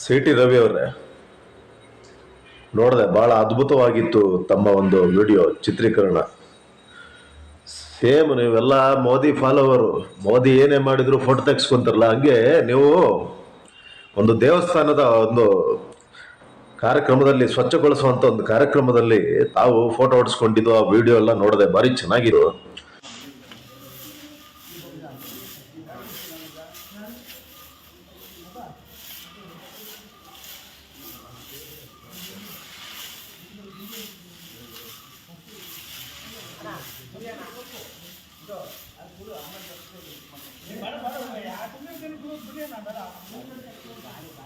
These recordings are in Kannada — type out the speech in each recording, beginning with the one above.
ಸಿ ಟಿ ರವಿ ಅವರೇ, ನೋಡಿದೆ ಬಹಳ ಅದ್ಭುತವಾಗಿತ್ತು ತಮ್ಮ ಒಂದು ವಿಡಿಯೋ ಚಿತ್ರೀಕರಣ. ಸೇಮ್ ನೀವೆಲ್ಲ ಮೋದಿ ಫಾಲೋವರು, ಮೋದಿ ಏನೇ ಮಾಡಿದ್ರು ಫೋಟೋ ತೆಗೆಸ್ಕೊಂತಾರಲ್ಲ ಹಂಗೆ ನೀವು ಒಂದು ದೇವಸ್ಥಾನದ ಒಂದು ಕಾರ್ಯಕ್ರಮದಲ್ಲಿ, ಸ್ವಚ್ಛಗೊಳಿಸುವಂತ ಒಂದು ಕಾರ್ಯಕ್ರಮದಲ್ಲಿ ತಾವು ಫೋಟೋ ಹೊಡಿಸ್ಕೊಂಡಿದ್ದು, ಆ ವಿಡಿಯೋ ಎಲ್ಲ ನೋಡಿದೆ ಭಾರಿ ಚೆನ್ನಾಗಿರು 看不到应该在酒吧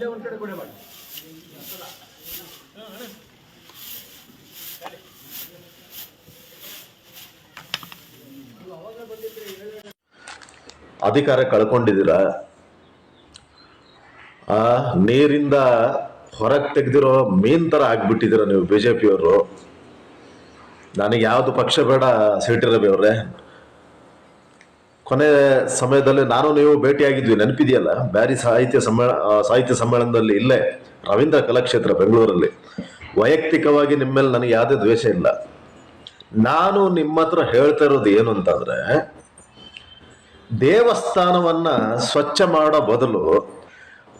ಇಲ್ಲೇ ಒಂದ್ ಕಡೆ ಕೊಡೆ ಮಾಡಿ ಅಧಿಕಾರ ಕಳ್ಕೊಂಡಿದ್ದೀರ? ಆ, ನೀರಿಂದ ಹೊರಗೆ ತೆಗೆದಿರೋ ಮೀನ್ ತರ ಆಗ್ಬಿಟ್ಟಿದ್ದೀರ ನೀವು ಬಿಜೆಪಿಯವರು? ನನಗೆ ಯಾವುದು ಪಕ್ಷ ಬೇಡ ಸಿ ಟಿ ರವಿ ಅವ್ರೆ. ಕೊನೆ ಸಮಯದಲ್ಲಿ ನಾನು ನೀವು ಭೇಟಿಯಾಗಿದ್ವಿ, ನೆನಪಿದೆಯಲ್ಲ? ಬ್ಯಾರಿ ಸಾಹಿತ್ಯ ಸಮ್ಮೇಳ ಸಾಹಿತ್ಯ ಸಮ್ಮೇಳನದಲ್ಲಿ ಇಲ್ಲೇ ರವೀಂದ್ರ ಕಲಾಕ್ಷೇತ್ರ ಬೆಂಗಳೂರಲ್ಲಿ. ವೈಯಕ್ತಿಕವಾಗಿ ನಿಮ್ಮೇಲೆ ನನಗೆ ಯಾವುದೇ ದ್ವೇಷ ಇಲ್ಲ. ನಾನು ನಿಮ್ಮ ಹತ್ರ ಹೇಳ್ತಾ ಇರೋದು ಏನು ಅಂತಂದ್ರೆ, ದೇವಸ್ಥಾನವನ್ನ ಸ್ವಚ್ಛ ಮಾಡೋ ಬದಲು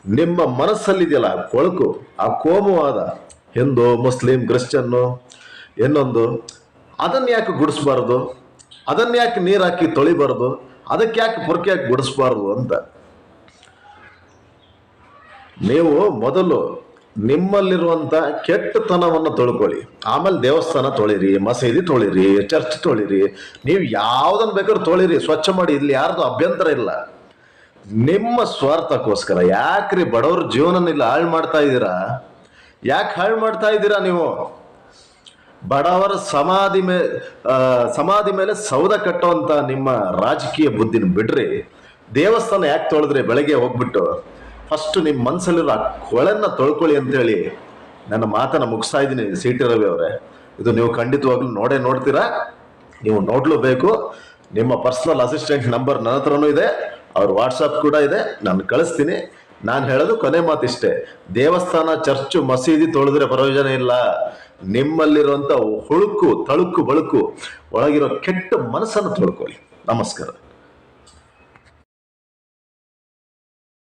ನಿಮ್ಮ ಮನಸ್ಸಲ್ಲಿದೆಯಲ್ಲ ಆ ಕೊಳಕು, ಆ ಕೋಮುವಾದ, ಹಿಂದೂ, ಮುಸ್ಲಿಂ, ಕ್ರಿಶ್ಚಿಯನ್ನು, ಇನ್ನೊಂದು ಅದನ್ನ ಯಾಕೆ ಗುಡಿಸ್ಬಾರ್ದು? ಅದನ್ನ ಯಾಕೆ ನೀರು ಹಾಕಿ ತೊಳಿಬಾರ್ದು? ಅದಕ್ಕೆ ಯಾಕೆ ಪೊರ್ಕೆ ಯಾಕೆ ಗುಡಿಸ್ಬಾರ್ದು ಅಂತ? ನೀವು ಮೊದಲು ನಿಮ್ಮಲ್ಲಿರುವಂತ ಕೆಟ್ಟತನವನ್ನು ತೊಳ್ಕೊಳ್ಳಿ. ಆಮೇಲೆ ದೇವಸ್ಥಾನ ತೊಳಿರಿ, ಮಸೀದಿ ತೊಳಿರಿ, ಚರ್ಚ್ ತೊಳಿರಿ, ನೀವು ಯಾವುದನ್ನು ಬೇಕಾದ್ರೂ ತೊಳಿರಿ, ಸ್ವಚ್ಛ ಮಾಡಿ, ಇಲ್ಲಿ ಯಾರ್ದು ಅಭ್ಯಂತರ ಇಲ್ಲ. ನಿಮ್ಮ ಸ್ವಾರ್ಥಕ್ಕೋಸ್ಕರ ಯಾಕ್ರಿ ಬಡವ್ರ ಜೀವನ ಇಲ್ಲಿ ಹಾಳು ಮಾಡ್ತಾ ಇದ್ದೀರಾ? ಯಾಕೆ ಹಾಳು ಮಾಡ್ತಾ ಇದ್ದೀರಾ ನೀವು? ಬಡವರ ಸಮಾಧಿ ಮೇ ಸಮಾಧಿ ಮೇಲೆ ಸೌಧ ಕಟ್ಟುವಂಥ ನಿಮ್ಮ ರಾಜಕೀಯ ಬುದ್ಧಿನ ಬಿಡ್ರಿ. ದೇವಸ್ಥಾನ ಯಾಕೆ ತೊಳೆದ್ರಿ? ಬೆಳಗ್ಗೆ ಹೋಗ್ಬಿಟ್ಟು ಫಸ್ಟ್ ನಿಮ್ಮ ಮನಸ್ಸಲ್ಲಿರೋ ಆ ಕೊಳೆನ್ನ ತೊಳ್ಕೊಳ್ಳಿ ಅಂತೇಳಿ ನನ್ನ ಮಾತನ್ನು ಮುಗಿಸ್ತಾ ಇದ್ದೀನಿ ಸಿ ಟಿ ರವಿ ಅವರೇ. ಇದು ನೀವು ಖಂಡಿತವಾಗ್ಲೂ ನೋಡೇ ನೋಡ್ತೀರಾ? ನೀವು ನೋಡ್ಲೇಬೇಕು. ನಿಮ್ಮ ಪರ್ಸನಲ್ ಅಸಿಸ್ಟೆಂಟ್ ನಂಬರ್ ನನ್ನ ಹತ್ರನೂ ಇದೆ. ಅವ್ರ ವಾಟ್ಸಪ್ ಕೂಡ ಇದೆ. ನಾನು ಕಳಿಸ್ತೀನಿ. ನಾನು ಹೇಳೋದು ಕೊನೆ ಮಾತಿಷ್ಟೇ ದೇವಸ್ಥಾನ, ಚರ್ಚು, ಮಸೀದಿ ತೊಳೆದ್ರೆ ಪ್ರಯೋಜನ ಇಲ್ಲ. ನಿಮ್ಮಲ್ಲಿರುವಂಥ ಹುಳುಕು, ತಳುಕು, ಬಳುಕು, ಒಳಗಿರೋ ಕೆಟ್ಟ ಮನಸ್ಸನ್ನು ತೊಳ್ಕೊಳ್ಳಿ. ನಮಸ್ಕಾರ.